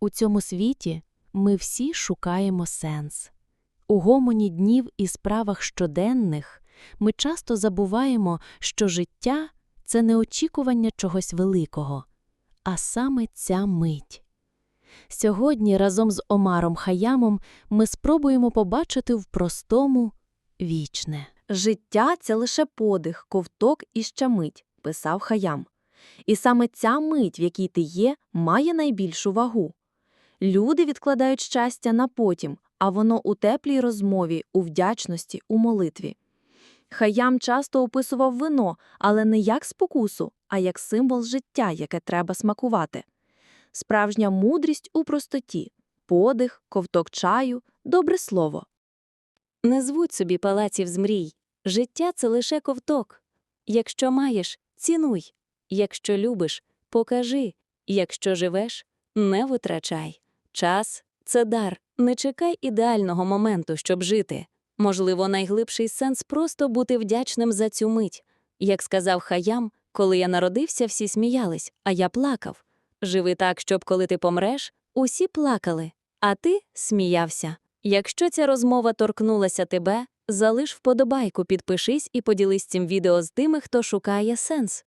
У цьому світі ми всі шукаємо сенс. У гомоні днів і справах щоденних ми часто забуваємо, що життя це не очікування чогось великого, а саме ця мить. Сьогодні разом з Омаром Хаямом ми спробуємо побачити в простому вічне. Життя це лише подих, ковток і ще мить, писав Хаям. І саме ця мить, в якій ти є, має найбільшу вагу. Люди відкладають щастя на потім, а воно у теплій розмові, у вдячності, у молитві. Хаям часто описував вино, але не як спокусу, а як символ життя, яке треба смакувати. Справжня мудрість у простоті подих, ковток чаю, добре слово. Не звуть собі палаців з мрій. Життя це лише ковток. Якщо маєш, цінуй. Якщо любиш, покажи. Якщо живеш, не витрачай. Час це дар. Не чекай ідеального моменту, щоб жити. Можливо, найглибший сенс просто бути вдячним за цю мить. Як сказав Хаям, коли я народився, всі сміялись, а я плакав. Живи так, щоб коли ти помреш, усі плакали, а ти сміявся. Якщо ця розмова торкнулася тебе, залиш вподобайку, підпишись і поділись цим відео з тими, хто шукає сенс.